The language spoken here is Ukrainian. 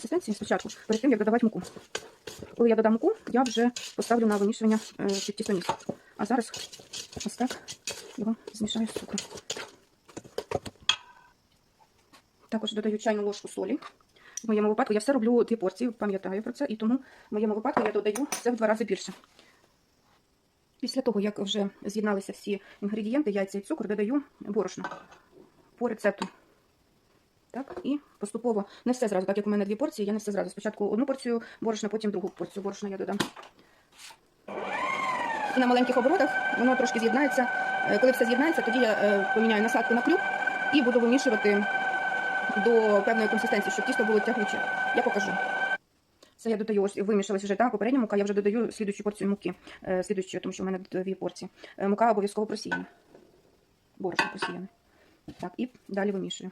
консистенції спочатку, перед тим, як додавати муку. Коли я додам муку, я вже поставлю на вимішування під тісто. А зараз ось так його змішаю з цукром. Також додаю чайну ложку солі. В моєму випадку я все роблю дві порції, пам'ятаю про це, і тому в моєму випадку я додаю це в два рази більше. Після того, як вже з'єдналися всі інгредієнти, яйця і цукор, додаю борошно по рецепту. Так, і поступово не все зразу, так як у мене дві порції, я не все зразу. Спочатку одну порцію борошна, потім другу порцію борошна я додам. І на маленьких оборотах воно трошки з'єднається. Е, Коли все з'єднається, тоді я е, поміняю насадку на клюк і буду вимішувати до певної консистенції, щоб тісто було тягуче. Я покажу. Це я додаю, ось вимішалась вже так, попередня мука, я вже додаю слідуючу порцію муки, е, слідуючу, тому що в мене дві порції. Мука обов'язково просіяна. Борошно просіяне. Так, і далі вимішую.